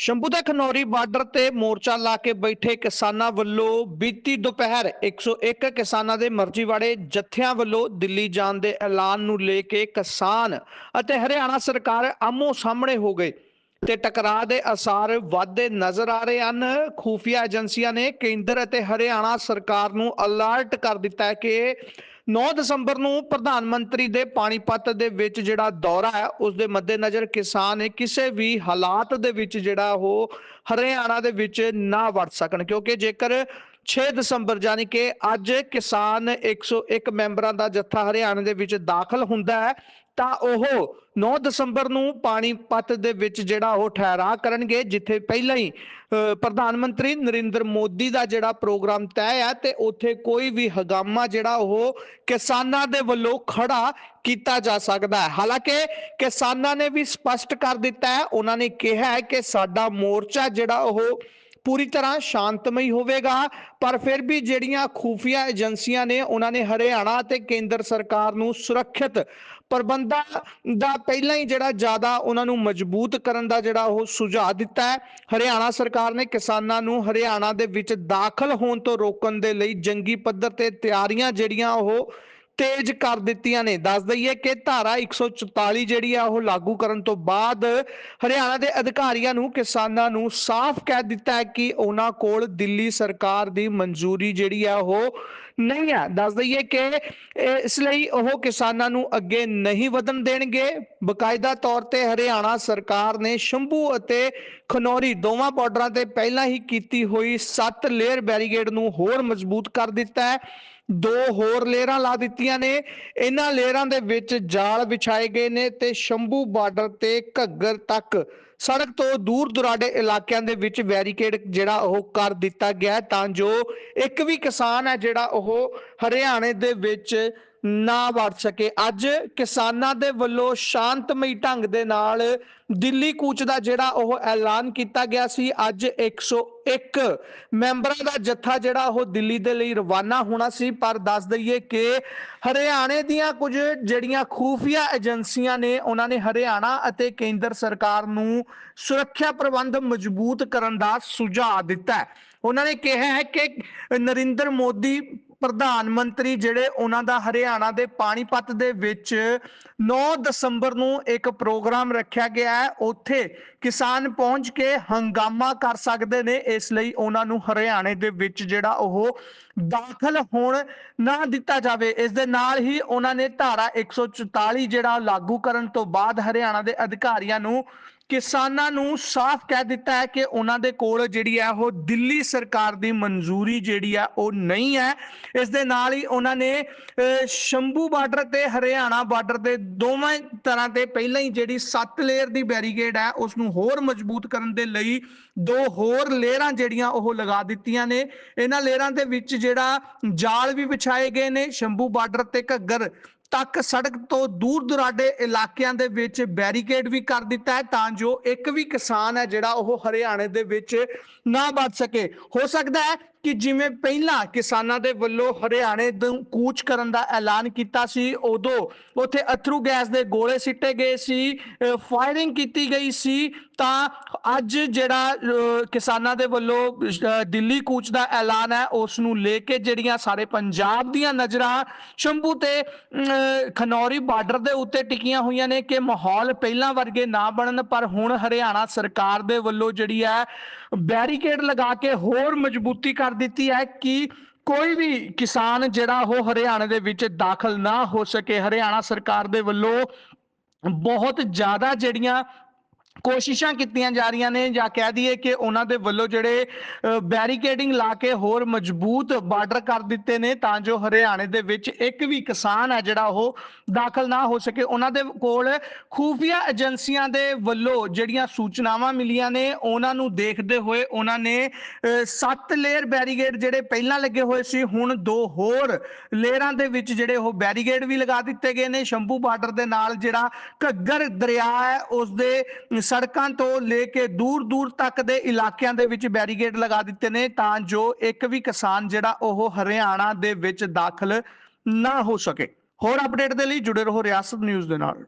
ਸ਼ੰਭੂ ਦੇ ਖਨੌਰੀ ਬਾਰਡਰ ਤੇ ਮੋਰਚਾ ਲਾ ਕੇ ਬੈਠੇ ਕਿਸਾਨਾਂ ਵੱਲੋਂ ਬੀਤੀ ਦੁਪਹਿਰ 101 ਕਿਸਾਨਾਂ ਦੇ ਮਰਜ਼ੀ ਵਾਲੇ ਜਥਿਆਂ ਵੱਲੋਂ ਦਿੱਲੀ ਜਾਣ ਦੇ ਐਲਾਨ ਨੂੰ ਲੈ ਕੇ ਕਿਸਾਨ ਅਤੇ ਹਰਿਆਣਾ ਸਰਕਾਰ ਆਮੋ ਸਾਹਮਣੇ ਹੋ ਗਏ ਤੇ ਟਕਰਾਅ ਦੇ ਅਸਾਰ ਵਾਧੇ ਨਜ਼ਰ ਆ ਰਹੇ ਹਨ। ਖੂਫੀਆ ਏਜੰਸੀਆਂ ਨੇ ਕੇਂਦਰ ਅਤੇ ਹਰਿਆਣਾ ਸਰਕਾਰ ਨੂੰ ਅਲਰਟ ਕਰ ਦਿੱਤਾ ਹੈ ਕਿ 9 ਦਸੰਬਰ ਨੂੰ ਪ੍ਰਧਾਨ ਮੰਤਰੀ ਦੇ ਪਾਣੀਪਤ ਦੇ ਵਿੱਚ ਜਿਹੜਾ ਦੌਰਾ ਹੈ, ਉਸ ਦੇ ਮੱਦੇਨਜ਼ਰ ਕਿਸਾਨ ਕਿਸੇ ਵੀ ਹਾਲਾਤ ਦੇ ਵਿੱਚ ਜਿਹੜਾ ਉਹ ਹਰਿਆਣਾ ਦੇ ਵਿੱਚ ਨਾ ਵੜ ਸਕਣ। ਕਿਉਂਕਿ ਜੇਕਰ 6 ਦਸੰਬਰ ਜਾਨੀ ਕਿ ਅੱਜ ਕਿਸਾਨ 101 ਮੈਂਬਰਾਂ ਦਾ ਜੱਥਾ ਹਰਿਆਣਾ ਦੇ ਵਿੱਚ ਦਾਖਲ ਹੁੰਦਾ ਹੈ ਤਾਂ ਉਹ 9 ਦਸੰਬਰ ਨੂੰ ਪਾਣੀਪਤ ਦੇ ਵਿੱਚ ਜਿਹੜਾ ਉਹ ਠਹਿਰਾ ਕਰਨਗੇ, ਜਿੱਥੇ ਪਹਿਲਾਂ ਹੀ ਪ੍ਰਧਾਨ ਮੰਤਰੀ ਨਰਿੰਦਰ ਮੋਦੀ ਦਾ ਜਿਹੜਾ ਪ੍ਰੋਗਰਾਮ ਤੈਅ ਹੈ ਤੇ ਉੱਥੇ ਕੋਈ ਵੀ ਹਗਾਮਾ ਜਿਹੜਾ ਉਹ ਕਿਸਾਨਾਂ ਦੇ ਵੱਲੋਂ ਖੜਾ ਕੀਤਾ ਜਾ ਸਕਦਾ ਹੈ। ਹਾਲਾਂਕਿ ਕਿਸਾਨਾਂ ਨੇ ਵੀ ਸਪਸ਼ਟ ਕਰ ਦਿੱਤਾ ਹੈ, ਉਹਨਾਂ ਨੇ ਕਿਹਾ ਹੈ ਕਿ ਸਾਡਾ ਮੋਰਚਾ ਜਿਹੜਾ ਉਹ ਪੂਰੀ ਤਰ੍ਹਾਂ ਸ਼ਾਂਤਮਈ ਹੋਵੇਗਾ। ਪਰ ਫਿਰ ਵੀ ਜਿਹੜੀਆਂ ਖੂਫੀਆ ਏਜੰਸੀਆਂ ਨੇ, ਉਹਨਾਂ ਨੇ ਹਰਿਆਣਾ ਤੇ ਕੇਂਦਰ ਸਰਕਾਰ ਨੂੰ ਸੁਰੱਖਿਅਤ ਪ੍ਰਬੰਧਾਂ ਦਾ ਪਹਿਲਾਂ ਹੀ ਜਿਹੜਾ ਜ਼ਿਆਦਾ ਉਹਨਾਂ ਨੂੰ ਮਜ਼ਬੂਤ ਕਰਨ ਦਾ ਜਿਹੜਾ ਉਹ ਸੁਝਾਅ ਦਿੱਤਾ ਹੈ। ਹਰਿਆਣਾ ਸਰਕਾਰ ਨੇ ਕਿਸਾਨਾਂ ਨੂੰ ਹਰਿਆਣਾ ਦੇ ਵਿੱਚ ਦਾਖਲ ਹੋਣ ਤੋਂ ਰੋਕਣ ਦੇ ਲਈ ਜੰਗੀ ਪੱਧਰ ਤੇ ਤਿਆਰੀਆਂ ਜਿਹੜੀਆਂ ਉਹ ਤੇਜ਼ ਕਰ ਦਿੱਤੀਆਂ ਨੇ। ਦੱਸ ਦਈਏ ਕਿ ਧਾਰਾ 144 ਜਿਹੜੀ ਆ, ਉਹ ਲਾਗੂ ਕਰਨ ਤੋਂ ਬਾਅਦ ਹਰਿਆਣਾ ਦੇ ਅਧਿਕਾਰੀਆਂ ਨੂੰ, ਕਿਸਾਨਾਂ ਨੂੰ ਸਾਫ਼ ਕਹਿ ਦਿੱਤਾ ਹੈ ਕਿ ਉਹਨਾਂ ਕੋਲ ਦਿੱਲੀ ਸਰਕਾਰ ਦੀ ਮਨਜ਼ੂਰੀ ਜਿਹੜੀ ਆ, ਉਹ ਨਹੀਂ ਹੈ ਦੱਸ ਦਈਏ ਕਿ ਇਸ ਲਈ ਉਹ ਕਿਸਾਨਾਂ ਨੂੰ ਅੱਗੇ ਨਹੀਂ ਵਧਣ ਦੇਣਗੇ। ਬਕਾਇਦਾ ਤੌਰ ਤੇ ਹਰਿਆਣਾ ਸਰਕਾਰ ਨੇ ਸ਼ੰਭੂ ਅਤੇ ਖਨੌਰੀ ਦੋਵਾਂ ਬਾਰਡਰਾਂ ਤੇ ਪਹਿਲਾਂ ਹੀ ਕੀਤੀ ਹੋਈ 7 ਲੇਅਰ ਬੈਰੀਗੇਡ ਨੂੰ ਹੋਰ ਮਜ਼ਬੂਤ ਕਰ ਦਿੱਤਾ ਹੈ। ਦੋ ਹੋਰ ਲੇਅਰਾਂ ਲਾ ਦਿੱਤੀਆਂ ਨੇ। ਇਹਨਾਂ ਲੇਅਰਾਂ ਦੇ ਵਿੱਚ ਜਾਲ ਵਿਛਾਏ ਗਏ ਨੇ ਤੇ ਸ਼ੰਭੂ ਬਾਰਡਰ ਤੇ ਘੱਗਰ ਤੱਕ। ਸੜਕ ਤੋਂ ਦੂਰ ਦੁਰਾਡੇ ਇਲਾਕਿਆਂ ਦੇ ਵਿੱਚ ਬੈਰੀਕੇਡ ਜਿਹੜਾ ਉਹ ਕਰ ਦਿੱਤਾ ਗਿਆ ਤਾਂ ਜੋ ਇੱਕ ਵੀ ਕਿਸਾਨ ਹੈ ਜਿਹੜਾ ਉਹ ਹਰਿਆਣੇ ਦੇ ਵਿੱਚ ਨਾ ਵੜ ਸਕੇ। ਅੱਜ ਕਿਸਾਨਾਂ ਦੇ ਵੱਲੋਂ ਸ਼ਾਂਤਮਈ ਢੰਗ ਦੇ ਨਾਲ ਦਿੱਲੀ ਕੂਚ ਦਾ ਜਿਹੜਾ ਉਹ ਐਲਾਨ ਕੀਤਾ ਗਿਆ ਸੀ। ਅੱਜ 101 ਮੈਂਬਰਾਂ ਦਾ ਜੱਥਾ ਜਿਹੜਾ ਉਹ ਦਿੱਲੀ ਦੇ ਲਈ ਰਵਾਨਾ ਹੋਣਾ ਸੀ, ਪਰ ਦੱਸ ਦਈਏ ਕਿ ਹਰਿਆਣੇ ਦੀਆਂ ਕੁਝ ਜਿਹੜੀਆਂ ਖੂਫੀਆ ਏਜੰਸੀਆਂ ਨੇ, ਉਹਨਾਂ ਨੇ ਹਰਿਆਣਾ ਅਤੇ ਕੇਂਦਰ ਸਰਕਾਰ ਨੂੰ ਸੁਰੱਖਿਆ ਪ੍ਰਬੰਧ ਮਜ਼ਬੂਤ ਕਰਨ ਦਾ ਸੁਝਾਅ ਦਿੱਤਾ ਹੈ। ਉਹਨਾਂ ਨੇ ਕਿਹਾ ਹੈ ਕਿ ਨਰਿੰਦਰ ਮੋਦੀ ਪ੍ਰਧਾਨ ਮੰਤਰੀ ਜਿਹੜੇ ਉਹਨਾਂ ਦਾ ਹਰਿਆਣਾ ਦੇ ਪਾਣੀਪਤ ਦੇ ਵਿੱਚ 9 ਦਸੰਬਰ ਨੂੰ ਇੱਕ ਪ੍ਰੋਗਰਾਮ ਰੱਖਿਆ ਗਿਆ ਹੈ, ਉੱਥੇ ਕਿਸਾਨ ਪਹੁੰਚ ਕੇ ਹੰਗਾਮਾ ਕਰ ਸਕਦੇ ਨੇ, ਇਸ ਲਈ ਉਹਨਾਂ ਨੂੰ ਹਰਿਆਣੇ ਦੇ ਵਿੱਚ ਜਿਹੜਾ ਉਹ ਦਾਖਲ ਹੋਣ ਨਾ ਦਿੱਤਾ ਜਾਵੇ। ਇਸ ਦੇ ਨਾਲ ਹੀ ਉਹਨਾਂ ਨੇ ਧਾਰਾ 144 ਜਿਹੜਾ ਲਾਗੂ ਕਰਨ ਤੋਂ ਬਾਅਦ ਹਰਿਆਣਾ ਦੇ ਅਧਿਕਾਰੀਆਂ ਨੂੰ ਕਿਸਾਨਾਂ ਨੂੰ ਸਾਫ਼ ਕਹਿ ਦਿੱਤਾ ਹੈ ਕਿ ਉਹਨਾਂ ਦੇ ਕੋਲ ਜਿਹੜੀ ਹੈ ਉਹ ਦਿੱਲੀ ਸਰਕਾਰ ਦੀ ਮਨਜ਼ੂਰੀ ਜਿਹੜੀ ਹੈ ਉਹ ਨਹੀਂ ਹੈ। ਇਸ ਦੇ ਨਾਲ ਹੀ ਉਹਨਾਂ ਨੇ ਸ਼ੰਭੂ ਬਾਰਡਰ ਤੇ ਹਰਿਆਣਾ ਬਾਰਡਰ ਦੇ ਦੋਵੇਂ ਤਰ੍ਹਾਂ ਤੇ ਪਹਿਲਾਂ ਹੀ ਜਿਹੜੀ 7 ਲੇਅਰ ਦੀ ਬੈਰੀਗੇਡ ਹੈ ਉਸ ਨੂੰ ਹੋਰ ਮਜ਼ਬੂਤ ਕਰਨ ਦੇ ਲਈ ਦੋ ਹੋਰ ਲੇਅਰਾਂ ਜਿਹੜੀਆਂ ਉਹ ਲਗਾ ਦਿੱਤੀਆਂ ਨੇ। ਇਹਨਾਂ ਲੇਅਰਾਂ ਦੇ ਵਿੱਚ ਜਿਹੜਾ ਜਾਲ ਵੀ ਵਿਛਾਏ ਗਏ ਨੇ, ਸ਼ੰਭੂ ਬਾਰਡਰ ਤੇ ਘੱਗਰ ਤੱਕ ਸੜਕ ਤੋਂ ਦੂਰ ਦੁਰਾਡੇ ਇਲਾਕਿਆਂ ਦੇ ਵਿੱਚ ਬੈਰੀਕੇਡ ਵੀ ਕਰ ਦਿੱਤਾ ਹੈ ਤਾਂ ਜੋ ਇੱਕ ਵੀ ਕਿਸਾਨ ਹੈ ਜਿਹੜਾ ਉਹ ਹਰਿਆਣੇ ਦੇ ਵਿੱਚ ਨਾ ਵੱਧ ਸਕੇ। ਹੋ ਸਕਦਾ ਹੈ ਕਿ ਜਿਵੇਂ ਪਹਿਲਾਂ ਕਿਸਾਨਾਂ ਦੇ ਵੱਲੋਂ ਹਰਿਆਣੇ ਨੂੰ ਕੂਚ ਕਰਨ ਦਾ ਐਲਾਨ ਕੀਤਾ ਸੀ, ਉਦੋਂ ਉੱਥੇ ਅਥਰੂ ਗੈਸ ਦੇ ਗੋਲੇ ਸਿੱਟੇ ਗਏ ਸੀ ਫਾਇਰਿੰਗ ਕੀਤੀ ਗਈ ਸੀ ਤਾਂ ਅੱਜ ਜਿਹੜਾ ਕਿਸਾਨਾਂ ਦੇ ਵੱਲੋਂ ਦਿੱਲੀ ਕੂਚ ਦਾ ਐਲਾਨ ਹੈ ਉਸ ਨੂੰ ਲੈ ਕੇ ਜਿਹੜੀਆਂ ਸਾਰੇ ਪੰਜਾਬ ਦੀਆਂ ਨਜ਼ਰਾਂ, ਸ਼ੰਭੂ ਤੇ ਖਨੌਰੀ ਬਾਰਡਰ ਦੇ ਉੱਤੇ ਟਿਕੀਆਂ ਹੋਈਆਂ ਨੇ ਕਿ ਮਾਹੌਲ ਪਹਿਲਾਂ ਵਰਗੇ ਨਾ ਬਣਨ, ਪਰ ਹੁਣ ਹਰਿਆਣਾ ਸਰਕਾਰ ਦੇ ਵੱਲੋਂ ਜਿਹੜੀ ਹੈ, ਬੈਰੀਕੇਡ ਲਗਾ ਕੇ ਹੋਰ ਮਜ਼ਬੂਤੀ ਕਰ ਦਿੱਤੀ ਹੈ ਕਿ ਕੋਈ ਵੀ ਕਿਸਾਨ ਜਿਹੜਾ ਉਹ ਹਰਿਆਣੇ ਦੇ ਵਿੱਚ ਦਾਖਲ ਨਾ ਹੋ ਸਕੇ। ਹਰਿਆਣਾ ਸਰਕਾਰ ਦੇ ਵੱਲੋਂ ਬਹੁਤ ਜ਼ਿਆਦਾ ਜਿਹੜੀਆਂ ਕੋਸ਼ਿਸ਼ਾਂ ਕੀਤੀਆਂ ਜਾ ਰਹੀਆਂ ਨੇ ਜਾਂ ਕਹਿ ਦਈਏ ਕਿ ਉਹਨਾਂ ਦੇ ਵੱਲੋਂ ਜਿਹੜੇ ਬੈਰੀਕੇਡਿੰਗ ਲਾ ਕੇ ਹੋਰ ਮਜ਼ਬੂਤ ਬਾਰਡਰ ਕਰ ਦਿੱਤੇ ਨੇ ਤਾਂ ਜੋ ਹਰਿਆਣੇ ਦੇ ਵਿੱਚ ਇੱਕ ਵੀ ਕਿਸਾਨ ਹੈ ਜਿਹੜਾ ਉਹ ਦਾਖਲ ਨਾ ਹੋ ਸਕੇ। ਉਹਨਾਂ ਦੇ ਕੋਲ ਖੂਫੀਆ ਏਜੰਸੀਆਂ ਦੇ ਵੱਲੋਂ ਜਿਹੜੀਆਂ ਸੂਚਨਾਵਾਂ ਮਿਲੀਆਂ ਨੇ, ਉਹਨਾਂ ਨੂੰ ਦੇਖਦੇ ਹੋਏ ਉਹਨਾਂ ਨੇ ਸੱਤ ਲੇਅਰ ਬੈਰੀਕੇਡ ਜਿਹੜੇ ਪਹਿਲਾਂ ਲੱਗੇ ਹੋਏ ਸੀ, ਹੁਣ ਦੋ ਹੋਰ ਲੇਅਰਾਂ ਦੇ ਵਿੱਚ ਜਿਹੜੇ ਉਹ ਬੈਰੀਕੇਡ ਵੀ ਲਗਾ ਦਿੱਤੇ ਗਏ ਨੇ। ਸ਼ੰਭੂ ਬਾਰਡਰ ਦੇ ਨਾਲ ਜਿਹੜਾ ਘੱਗਰ ਦਰਿਆ ਹੈ ਉਸ ਦੇ ਸੜਕਾਂ ਤੋਂ ਲੈ ਕੇ ਦੂਰ ਦੂਰ ਤੱਕ ਦੇ ਇਲਾਕਿਆਂ ਦੇ ਵਿੱਚ ਬੈਰੀਗੇਡ ਲਗਾ ਦਿੱਤੇ ਨੇ ਤਾਂ ਜੋ ਇੱਕ ਵੀ ਕਿਸਾਨ ਜਿਹੜਾ ਉਹ ਹਰਿਆਣਾ ਦੇ ਵਿੱਚ ਦਾਖਲ ਨਾ ਹੋ ਸਕੇ। ਹੋਰ ਅਪਡੇਟ ਦੇ ਲਈ ਜੁੜੇ ਰਹੋ ਰਿਆਸਤ ਨਿਊਜ਼ ਦੇ ਨਾਲ।